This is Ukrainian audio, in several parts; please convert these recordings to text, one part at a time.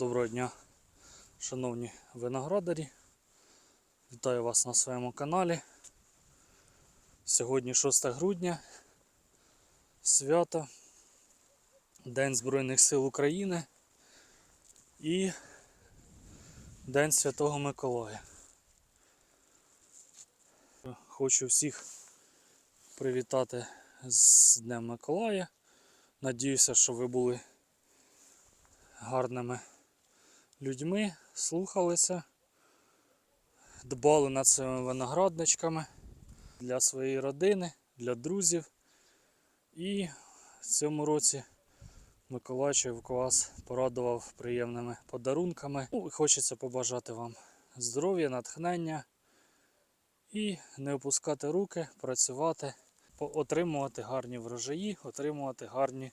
Доброго дня, шановні виноградарі. Вітаю вас на своєму каналі. Сьогодні 6 грудня, свято, День Збройних сил України і День Святого Миколая. Хочу всіх привітати з Днем Миколая. Надіюся, що ви були гарними людьми, слухалися, дбали над своїми виноградничками для своєї родини, для друзів. І в цьому році Миколайчик вас порадував приємними подарунками. Ну, хочеться побажати вам здоров'я, натхнення і не опускати руки, працювати, отримувати гарні врожаї, отримувати гарні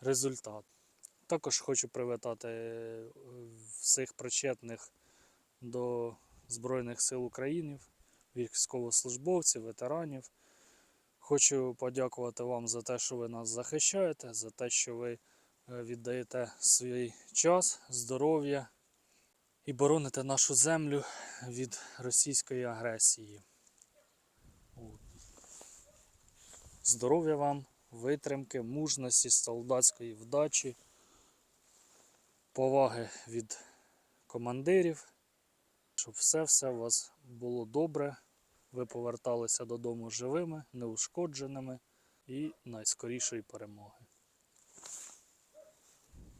результати. Також хочу привітати е, всіх причетних до Збройних сил України, військовослужбовців, ветеранів. Хочу подякувати вам за те, що ви нас захищаєте, за те, що ви е, віддаєте свій час, здоров'я і бороните нашу землю від російської агресії. Здоров'я вам, витримки, мужності, солдатської вдачі поваги від командирів, щоб все-все у вас було добре, ви поверталися додому живими, неушкодженими і найскорішої перемоги.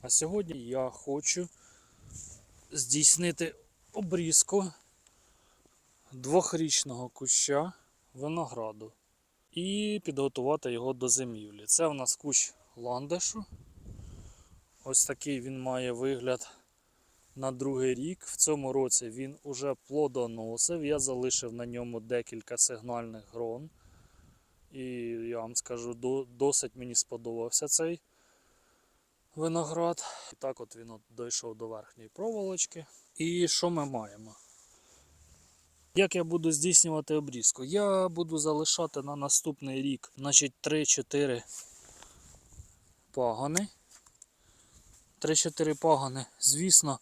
А сьогодні я хочу здійснити обрізку двохрічного куща винограду і підготувати його до зимівлі. Це у нас кущ ландишу. Ось такий він має вигляд на другий рік. В цьому році він уже плодоносив. Я залишив на ньому декілька сигнальних грон. І я вам скажу, досить мені сподобався цей виноград. Так от він от дійшов до верхньої проволочки. І що ми маємо? Як я буду здійснювати обрізку? Я буду залишати на наступний рік значить, 3-4 пагони. 3-4 пагони. Звісно,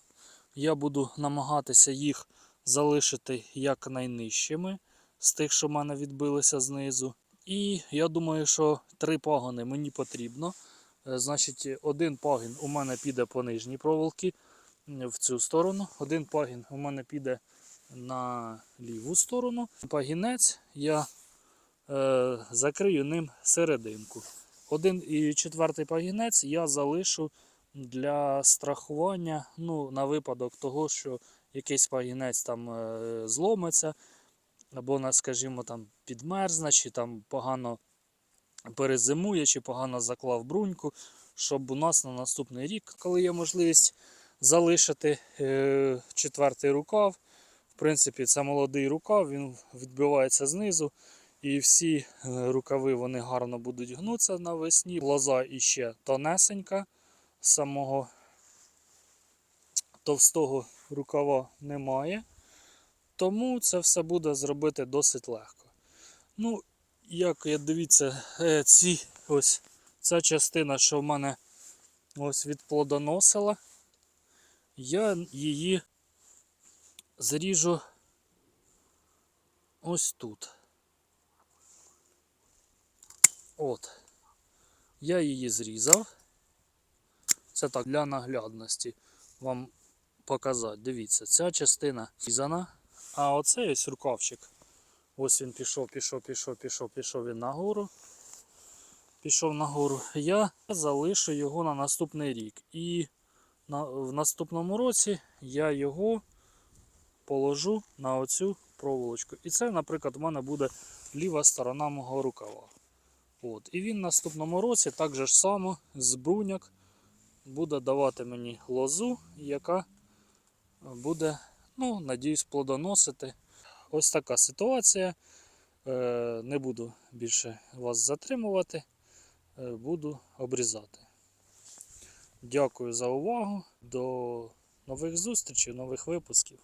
я буду намагатися їх залишити якнайнижчими з тих, що в мене відбилися знизу. І я думаю, що 3 пагони мені потрібно. Е, Значить, один пагін у мене піде по нижній проволокі м, в цю сторону. Один пагін у мене піде на ліву сторону. Пагінець я е, закрию ним серединку. Один і четвертий пагінець я залишу для страхування, ну, на випадок того, що якийсь пагінець там е, зломиться, або, скажімо, там підмерзне, чи там погано перезимує, чи погано заклав бруньку, щоб у нас на наступний рік, коли є можливість залишити е, четвертий рукав. В принципі, це молодий рукав, він відбивається знизу. І всі е, рукави вони гарно будуть гнутися навесні. Лоза іще тонесенька самого товстого рукава немає. Тому це все буде зробити досить легко. Ну, як я дивіться, е, ці ось ця частина, що в мене ось відплодоносила, я її зріжу ось тут. От. Я її зрізав. Це так для наглядності вам показати. Дивіться, ця частина зрізана, а оцей ось рукавчик. Ось він пішов, пішов, пішов, пішов, пішов він нагору. Пішов нагору. Я залишу його на наступний рік. І на, в наступному році я його положу на оцю проволочку. І це, наприклад, у мене буде ліва сторона мого рукава. От. І він в наступному році так же ж само з бруняк буде давати мені лозу, яка буде, ну, надіюсь, плодоносити. Ось така ситуація. Е, Не буду більше вас затримувати, е, буду обрізати. Дякую за увагу. До нових зустрічей, нових випусків.